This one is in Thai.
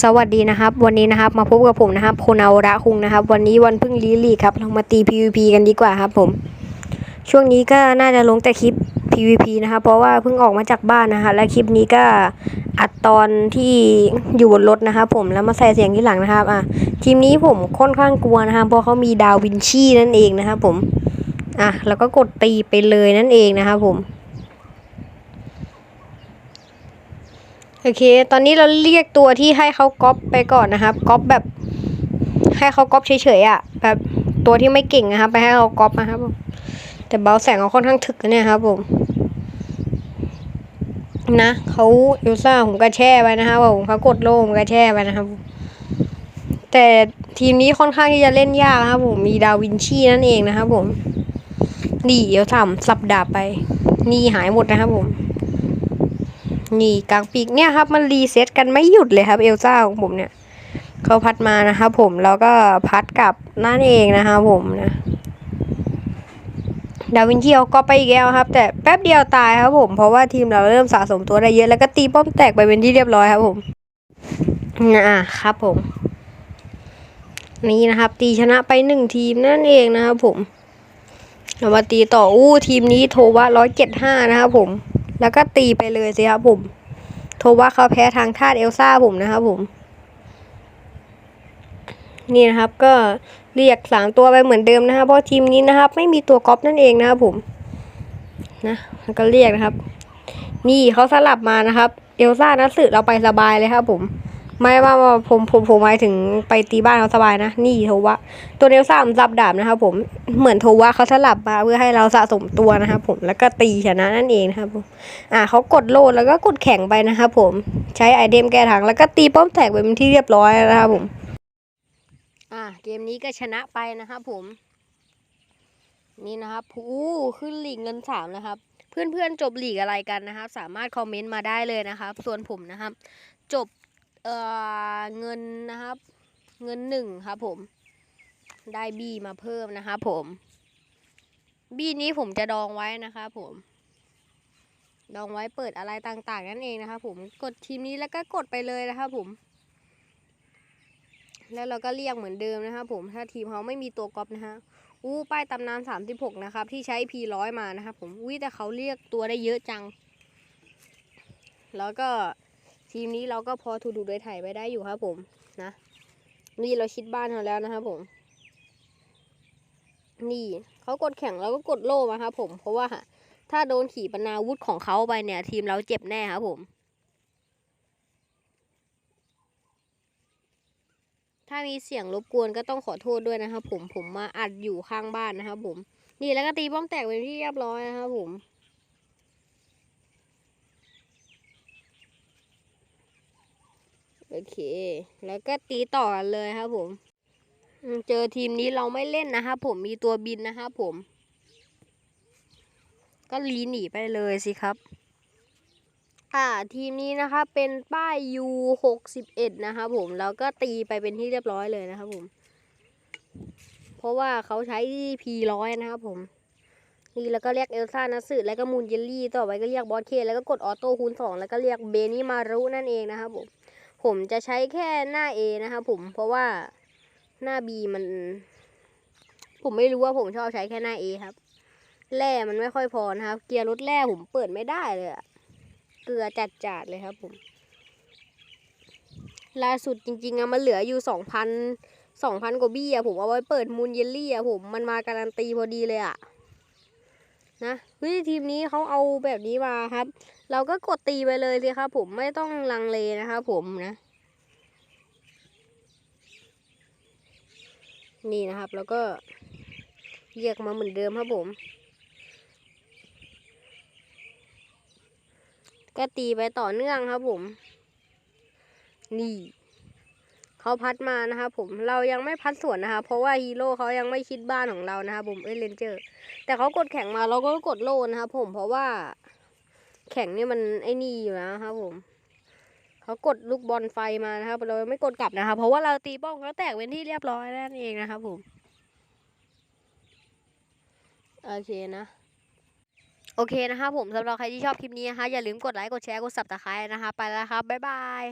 สวัสดีนะครับ วันนี้นะครับมาพบกับผมนะครับโคนาระคุงนะครับ วันนี้วันพึ่งลีลีครับเรามาตี PVP กันดีกว่าครับผม ช่วงนี้ก็น่าจะลงแต่คลิป PVP นะครับเพราะว่าเพิ่งออกมาจากบ้านนะคะและคลิปนี้ก็อัดตอนที่อยู่บนรถนะครับผมแล้วมาใส่เสียงที่หลังนะครับอะทีมนี้ผมค่อนข้างกลัวนะครับเพราะเขามีดาววินชีนั่นเองนะครับผมอะแล้วก็กดตีไปเลยนั่นเองนะครับผม โอเค ตอนนี้เราเรียกตัวที่ให้เขาก๊อปไปก่อนนะครับ ก๊อปแบบ ให้เขาก๊อปเฉยๆอะ แบบตัวที่ไม่เก่งนะครับ ไปให้เขาก๊อปนะครับผมแต่เบาแสงเขาค่อนข้างถึกเนี่ยครับผมนะเขาเอลซ่าผมก็แช่ไปนะครับผมเขากดโล่ผมก็แช่ไปนะครับ แต่ทีมนี้ค่อนข้างที่จะเล่นยากนะครับผมมีดาวินชีนั่นเองนะครับผมนี่เอลซ่าผมสับดาบไป นี่หายหมดนะครับผม นี่กลางปีกเนี่ยครับ มันรีเซ็ตกันไม่หยุดเลยครับ เอลซ่าของผมเนี่ยเขาพัดมานะครับผมแล้วก็พัดกลับนั่นเองนะครับผมนะดาวินชีเขาก็ไปอีกแล้วครับ แต่แป๊บเดียวตายครับผมเพราะว่าทีมเราเริ่มสะสมตัวได้เยอะแล้วก็ตีป้อมแตกไปเป็นที่เรียบร้อยครับผมอ่าครับผม นี่นะครับ ตีชนะไปหนึ่งทีมนั่นเองนะครับผมเรามาตีต่ออู้ทีมนี้โทว่าร้อยเจ็ดห้านะครับผม แล้วก็ตีไปเลยสิครับผมโทว่าเขาแพ้ทางธาตุเอลซ่าผมนะครับผมนี่นะครับก็เรียกสามตัวไปเหมือนเดิมนะครับเพราะทีมนี้นะครับ ไม่มีตัวก๊อปนั่นเองนะครับผมนะแล้วก็เรียกนะครับ นี่เขาสลับมานะครับ เอลซ่านัสึเราไปสบายเลยครับผม ไม่ว่าผมผมผมหมายถึงไปตีบ้านเขาสบายนะ นี่โทวะ ตัวเอลซ่ามสับดาบนะครับผมเหมือนโทวะเขาสลับมาเพื่อให้เราสะสมตัวนะครับผมแล้วก็ตีชนะนั่นเองนะครับผมอ่าเขากดโลดแล้วก็กดแข่งไปนะครับผมใช้ไอเทมแก้ทางแล้วก็ตีป้อมแตกไปเป็นที่เรียบร้อยนะครับผม อ่าเกมนี้ก็ชนะไปนะครับผมนี่นะครับผู้ขึ้นหลีกเงินสามนะครับ เพื่อนๆจบหลีกอะไรกันนะครับ สามารถคอมเมนต์มาได้เลยนะครับ ส่วนผมนะครับ จบ เอ่อเงินนะครับ เงินหนึ่งครับผม ได้บีมาเพิ่มนะครับผม บีนี้ผมจะดองไว้นะครับผมดองไว้เปิดอะไรต่างๆ นั่นเองนะครับผมกดทีมนี้แล้วก็กดไปเลยนะครับผม แล้วเราก็เรียกเหมือนเดิมนะครับผมถ้าทีมเขาไม่มีตัวก๊อปนะฮะอู้ป้ายตำนาน36นะครับ ที่ใช้ P100 มานะครับผมอุ้ยแต่เขาเรียกตัวได้เยอะจัง แล้วก็ ทีมนี้เราก็พอถูดูโดยถ่ายไปได้อยู่ครับผมนะ นี่เราชิดบ้านเขาแล้วนะครับผม นี่เขากดแข่งแล้วก็กดโล่มาครับผม เพราะว่าถ้าโดนขี่ปนาวุธของเขาไปเนี่ย ทีมเราเจ็บแน่ครับผมถ้ามีเสียงรบกวนก็ต้องขอโทษด้วยนะครับผมผมมาอัดอยู่ข้างบ้านนะครับผม นี่แล้วก็ตีป้อมแตกเป็นที่เรียบร้อยนะครับผม โอเค แล้วก็ตีต่อกันเลยครับผม เจอทีมนี้เราไม่เล่นนะครับผมมีตัวบินนะครับผม ก็ลีหนีไปเลยสิครับ อ่าทีมนี้นะคะเป็นป้าย U หกสิบเอ็ดนะคะผมแล้วก็ตีไปเป็นที่เรียบร้อยเลยนะครับผม เพราะว่าเขาใช้ P ร้อยนะครับผมนี่แล้วก็เรียกเอลซ่านัสึแล้วก็มูนเจลลี่ ต่อไปก็เรียกบอสเคแล้วก็กดออโต้คูณสองแล้วก็เรียกเบนี่มารุนั่นเองนะครับผม ผมจะใช้แค่หน้า A นะครับผมเพราะว่าหน้า B มัน ผมไม่รู้ว่าผมชอบใช้แค่หน้า A ครับแร่มันไม่ค่อยพอนะครับ เกียร์รถแร่ผมเปิดไม่ได้เลยอะเกลือจัดจัดๆเลยครับผมล่าสุดจริงๆอะมันเหลืออยู่สองพันสองพันกว่าบี้อะผมเอาไว้เปิดมูลเยลลี่อะผมมันมาการันตีพอดีเลยอะนะเฮ้ยทีมนี้เขาเอาแบบนี้มาครับ เราก็กดตีไปเลยสิครับผมไม่ต้องลังเลนะครับผมนะ นี่นะครับ แล้วก็เรียกมาเหมือนเดิมครับผม ก็ตีไปต่อเนื่องครับผม นี่เขาพัดมานะครับผมเรายังไม่พัดสวนนะครับเพราะว่าฮีโร่เขายังไม่ชิดบ้านของเรานะครับผมเอ้ยเลนเจอร์ แต่เขากดแข่งมาเราก็กดโลนะครับผมเพราะว่า แข่งนี่มันไอ้นี่อยู่นะครับผมเขากดลูกบอลไฟมานะครับ เราไม่กดกลับนะครับ เพราะว่าเราตีป้องเขาแตกเป็นที่เรียบร้อยนั่นเองนะครับผมโอเคนะโอเคนะครับผมสำหรับใครที่ชอบคลิปนี้นะคะอย่าลืมกดไลค์กดแชร์กด subscribe นะคะไปแล้วครับบ๊ายบาย